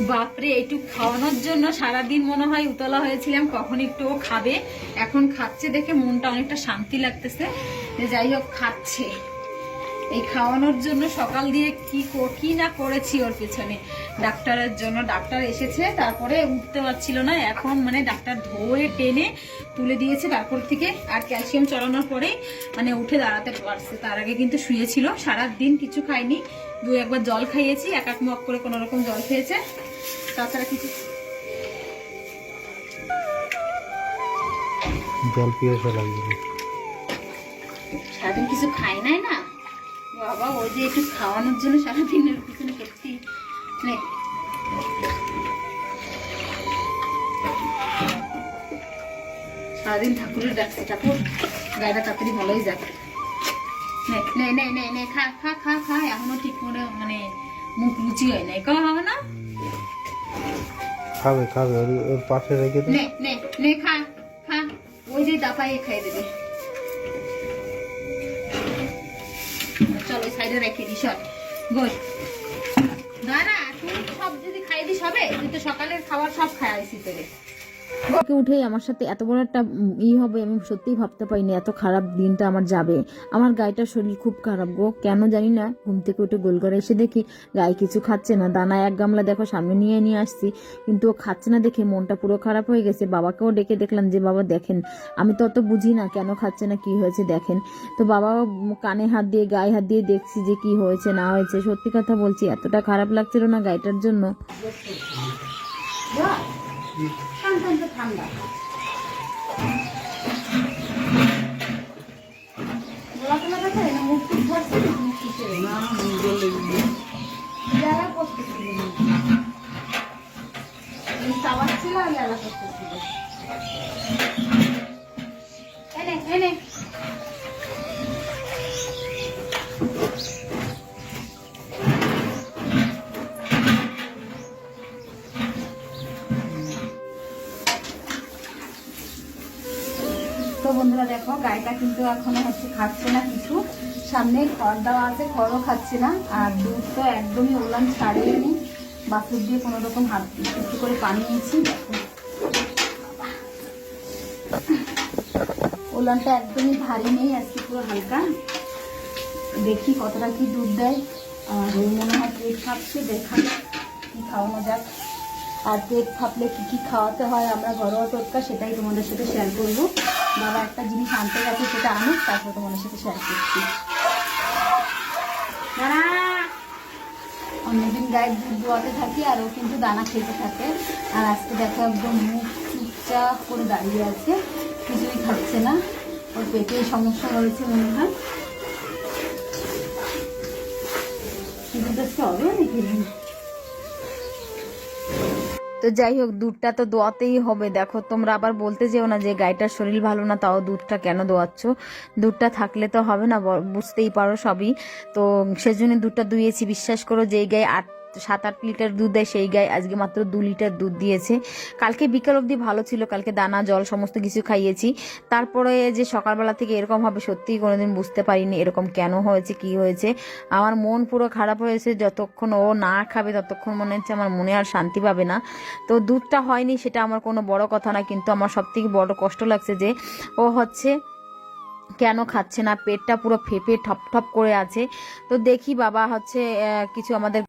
বাপরে, একটু খাওয়ানোর জন্য সারাদিন মনে হয় উতলা হয়েছিলাম, কখন একটু ও খাবে। এখন খাচ্ছে দেখে মনটা অনেকটা শান্তি লাগতেছে। যাই হোক, খাচ্ছে। এই খাওয়ানোর জন্য সকাল দিয়ে কি কো- কি না করেছি ওর পেছনে। ডাক্তারের জন্য ডাক্তার এসেছে তারপরে উঠতে পারছিল না। এখন মানে ডাক্তার ধরে টেনে তুলে দিয়েছে তারপর থেকে আর ক্যালসিয়াম চড়ানোর পরে মানে উঠে দাঁড়াতে পারছে। তার আগে কিন্তু শুয়েছিল সারা দিন কিছু খাইনি দু একবার জল খাইয়েছি এক এক মগ করে কোনো রকম জল খেয়েছে। তাছাড়া কিছু জল পিয়াসা লাগবে। সারাদিন কিছু খাই নাই না? বাবা ওই যে একটু খাওয়ানোর জন্য সারাদিন ওর পিছনে করতে নে সারাদিন ঠাকুরের ডাকছে ঠাকুর গায়েটা তাড়াতাড়ি ভালোই যাক নে নে নে নে নে খা খা খা খা এখনও ঠিক করে মানে মুখ রুচি হয় নাই। হবে না? খাবে খাবে ওর পাশে রেখে দে। নে নে নে খা খা ওই যে দাপাই খাই দেবে। সাইডে রেখে দিস গোল। দাঁড়া, তুই সব যদি খাই দিস, হবে? তুই তো সকালের খাবার সব খাই আইসি তোরে। থেকে উঠেই আমার সাথে এত বড় একটা ই হবে, আমি সত্যিই ভাবতে পারিনি এত খারাপ দিনটা আমার যাবে। আমার গায়েটার শরীর খুব খারাপ গো, কেন জানি না। ঘুম থেকে উঠে গোল করে এসে দেখি গায়ে কিছু খাচ্ছে না। দানা এক গামলা দেখো সামনে নিয়ে নিয়ে আসছি, কিন্তু ও খাচ্ছে না দেখে মনটা পুরো খারাপ হয়ে গেছে। বাবাকেও ডেকে দেখলাম যে, বাবা, দেখেন, আমি তো অত বুঝি না কেন খাচ্ছে না, কি হয়েছে, দেখেন। তো বাবা কানে হাত দিয়ে, গায়ে হাত দিয়ে দেখছি যে, কি হয়েছে, না হয়েছে। সত্যি কথা বলছি, এতটা খারাপ লাগছিল না গায়েটার জন্য। ঠান্ডা। ঠান্ডা জ্বালা করতেছিল আর জ্বালা করতেছিল। তো বন্ধুরা দেখো গাইটা কিন্তু এখনও হচ্ছে খাচ্ছে না কিছু। সামনে খড় দেওয়া আছে খড়ও খাচ্ছে না। আর দুধ তো একদমই ওলান ছাড়িয়ে নি বাছুর দিয়ে কোনো রকম হাত একটু করে পানি নিয়েছি, দেখো। ওলানটা একদমই ভারী নেই, আজকে পুরো হালকা। দেখি কতটা কি দুধ দেয়। আর ওই মনে হয় পেট ফাঁপছে দেখা কি খাওয়ানো যাক। আর পেট ফাঁপলে কী কী খাওয়াতে হয়, আমরা ঘরোয়া টোটকা সেটাই তোমাদের সাথে শেয়ার করব। বাবা একটা জিনিস আনতে গেছে, সেটা আনুক, তারপর তোমাদের সাথে শেয়ার করছি। দাঁড়া। অন্যদিন গায়ে দুধ দোয়াতে থাকি, আর ও কিন্তু দানা খেতে থাকে। আর আজকে দেখো একদম মুখ চুপচাপ করে দাঁড়িয়ে আছে, কিছুই খাচ্ছে না। ওর পেটে সমস্যা হয়েছে মনে হয়। কিন্তু আজকে হবে নাকি? তো যাই হোক, দুধটা তো দোয়াতেই হবে। দেখো, তোমরা আবার বলতে যেও না যে গাইটার শরীর ভালো না, তাও দুধটা কেন দোয়াচ্ছ? দুধটা থাকলে তো হবে না বুঝতেই পারো সবই। তো সেজন্য দুধটা দুইয়েছি বিশ্বাস করো, যেই গায়ে আট সাত আট লিটার দুধ দেয়, সেই গায়ে আজকে মাত্র দু লিটার দুধ দিয়েছে। কালকে বিকাল অবধি ভালো ছিল, কালকে দানা, জল সমস্ত কিছু খাইয়েছি। তারপরে যে সকালবেলা থেকে এরকম হবে, সত্যিই কোনোদিন বুঝতে পারিনি এরকম কেন হয়েছে, কি হয়েছে। আমার মন পুরো খারাপ হয়েছে, যতক্ষণ ও না খাবে, ততক্ষণ মনে হচ্ছে আমার মনে আর শান্তি পাবে না। তো দুধটা হয়নি, সেটা আমার কোনো বড় কথা না, কিন্তু আমার সব থেকে বড় কষ্ট লাগছে যে ও হচ্ছে কেন খাচ্ছে না, পেটটা পুরো ফেপে ঠপ ঠপ করে আছে। তো দেখি বাবা হচ্ছে কিছু আমাদের